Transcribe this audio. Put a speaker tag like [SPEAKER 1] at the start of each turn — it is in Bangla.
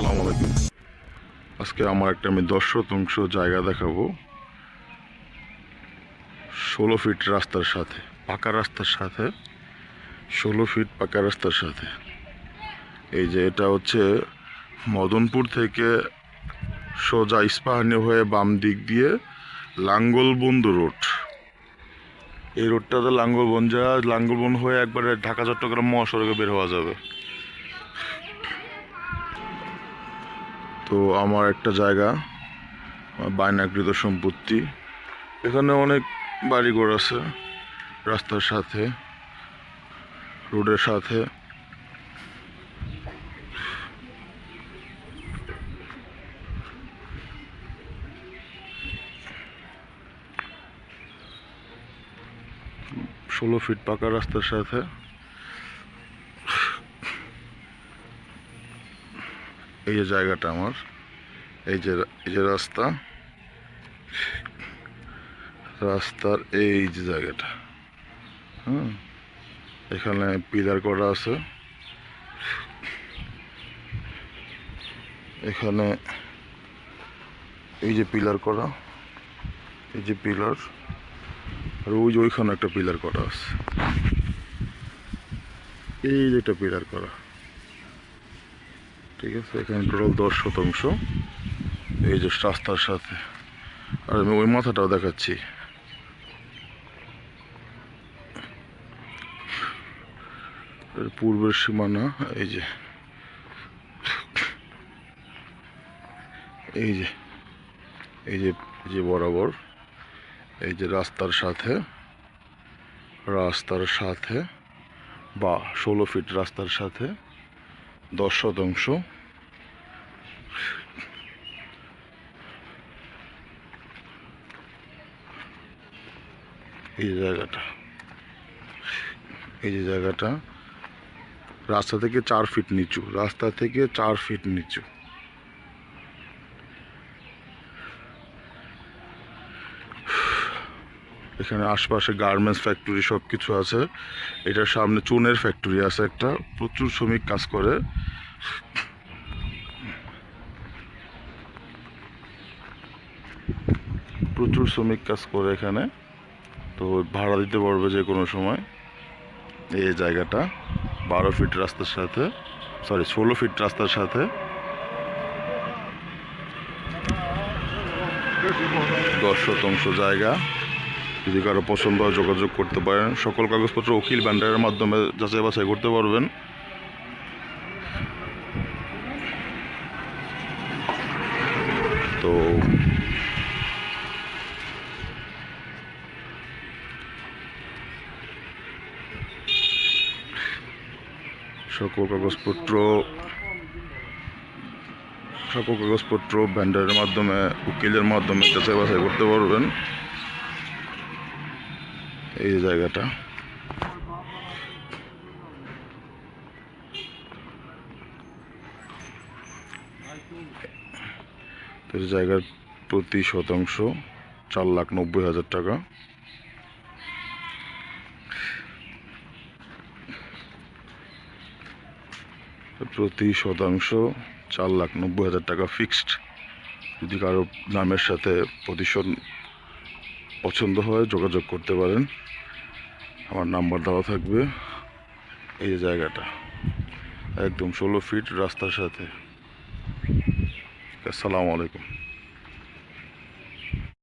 [SPEAKER 1] আলাইকুম আজকে আমার একটা আমি দশ শতাংশ জায়গা দেখাবো। ষোলো ফিট রাস্তার সাথে, পাকা রাস্তার সাথে, ষোলো ফিট পাকা রাস্তার সাথে। এই যে এটা হচ্ছে মদনপুর থেকে সোজা ইস্পাহানি হয়ে বাম দিক দিয়ে লাঙ্গলবন্ধু রোড। এই রোডটাতে লাঙ্গলবন যা, লাঙ্গলবন হয়ে একবারে ঢাকা চট্টগ্রাম মহাসড়কে বের হওয়া যাবে। তো আমার একটা জায়গা, বায়নাকৃত সম্পত্তি। এখানে অনেক বাড়িঘর আছে, রাস্তার সাথে, রোডের সাথে। ষোলো ফিট পাকা রাস্তার সাথে। এই যে জায়গাটা আমার, এই যে এই যে রাস্তা, রাস্তার এই যে জায়গাটা হ্যাঁ এখানে পিলার করা আছে, এখানে এই যে পিলার করা, এই যে পিলার, আর ওই যে ওইখানে একটা পিলার করা আছে, এই যে একটা পিলার করা। ঠিক আছে, এখানে টোটাল দশ শতাংশ। এই যে রাস্তার সাথে। আর আমি ওই মাথাটাও দেখাচ্ছি। পূর্বের সীমানা, এই যে। এই যে এই যে যে বরাবর। এই যে রাস্তার সাথে রাস্তার সাথে, বা ষোলো ফিট রাস্তার সাথে দশ শতাংশ। এই জায়গাটা। এই যে জায়গাটা, রাস্তা থেকে চার ফিট নিচু, রাস্তা থেকে চার ফিট নিচু। এখানে আশপাশে গার্মেন্টস ফ্যাক্টরি সব কিছু আছে। এটার সামনে চুনের ফ্যাক্টরি আছে একটা। প্রচুর শ্রমিক কাজ করে। প্রচুর শ্রমিক কাজ করে এখানে। তো ভাড়া দিতে পারবে যে কোনো সময়। এই জায়গাটা বারো ফিট রাস্তার সাথে সরি ষোলো ফিট রাস্তার সাথে। দশ শতাংশ জায়গা। যদি কারও পছন্দ হয় যোগাযোগ করতে পারেন। সকল কাগজপত্র উকিল ব্যান্ডারের মাধ্যমে যাচাই বাছাই করতে পারবেন। তো সকল কাগজপত্র সকল কাগজপত্র ব্যান্ডারের মাধ্যমে, উকিলের মাধ্যমে যাচাই বাছাই করতে পারবেন। এই জায়গাটা। জায়গার প্রতি শতাংশ চার লাখ নব্বই হাজার টাকা। প্রতি শতাংশ চার লাখ নব্বই হাজার টাকা ফিক্সড যদি কারও নামের সাথে প্রতিশোধ পছন্দ হয়, যোগাযোগ করতে পারেন। আমার নাম্বার দেওয়া থাকবে এই জায়গাটা। একদম ষোলো ফিট রাস্তার সাথে। আসসালামু আলাইকুম।